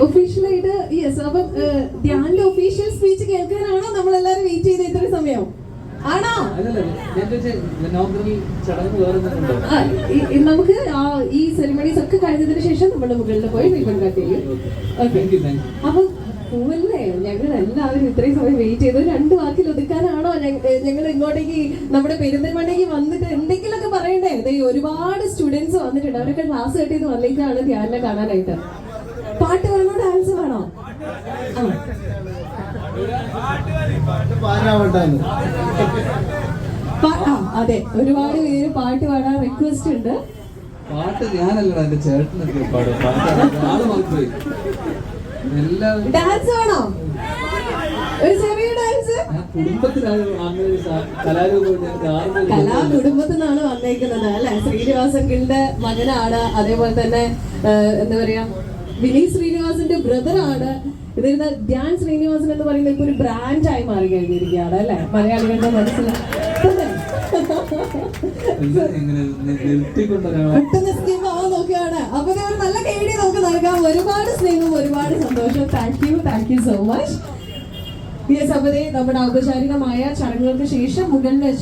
ഒഫീഷ്യലായിട്ട് യെസ് അപ്പം ഏഹ്, official speech കേൾക്കാനാണോ നമ്മൾ വെയിറ്റ് ചെയ്ത്? ഇത്ര സമയം ആണോ? നമുക്ക് ഈ സെറിമണീസ് ഒക്കെ കഴിഞ്ഞതിന് ശേഷം നമ്മുടെ മുകളിൽ പോയി റിബൺ കട്ട് ചെയ്യും. അപ്പം പൂവല്ലേ? ഞങ്ങൾ എല്ലാവരും ഇത്രയും സമയം വെയിറ്റ് ചെയ്തു രണ്ട് വാക്കിൽ ഒതുക്കാനാണോ ഞങ്ങൾ ഇങ്ങോട്ടേക്ക് നമ്മുടെ പെരുന്തൽമണ്ണേക്ക് വന്നിട്ട് എന്തെങ്കിലുമൊക്കെ പറയണ്ടേ? ഒരുപാട് സ്റ്റുഡൻസ് വന്നിട്ടുണ്ട്. അവരൊക്കെ ക്ലാസ് കട്ട് ചെയ്ത് വന്നേക്കാണ് ധ്യാനിനെ കാണാനായിട്ട്. പാട്ട് വേണോ? ഡാൻസ് വേണോ അതെ. ഒരുപാട് പേര് പാട്ട് പാടാൻ റിക്വസ്റ്റ് ഉണ്ട്. പാട്ട് ഞാനല്ലടാ എന്റെ ചേട്ടനൊക്കെ പാടും. ആൾ മാത്രമേ. എല്ലാവരും ഡാൻസ് വേണോ? ഒരു ചെറിയ ഡാൻസ് കുടുംബത്തിലാണ് കലാ കുടുംബത്തിൽ നിന്നാണ് വന്നേക്കുന്നത് അല്ലെ? ശ്രീനിവാസങ്കിളിന്റെ മകനാണ്. അതേപോലെ തന്നെ എന്താ പറയാ വിനീത് ശ്രീനിവാസിന്റെ ബ്രദറാണ് ഇതിരുന്ന ധ്യാൻ ശ്രീനിവാസൻ എന്ന് പറയുന്ന ഇപ്പൊ ഒരു ബ്രാൻഡായി മാറി കഴിഞ്ഞിരിക്കുകയാണ് അല്ലെ? മലയാളികളുടെ മനസ്സിൽ. പെട്ടെന്ന് സ്കീം ആവാൻ നോക്കുകയാണ്. അപ്പൊ ഒരു നല്ല കേടി നമുക്ക് നൽകാം. ഒരുപാട് സ്നേഹവും ഒരുപാട് സന്തോഷം thank you thank you so much yes നമ്മുടെ ഔപചാരികമായ ചടങ്ങുകൾക്ക് ശേഷം മുകളിൽ വെച്ച്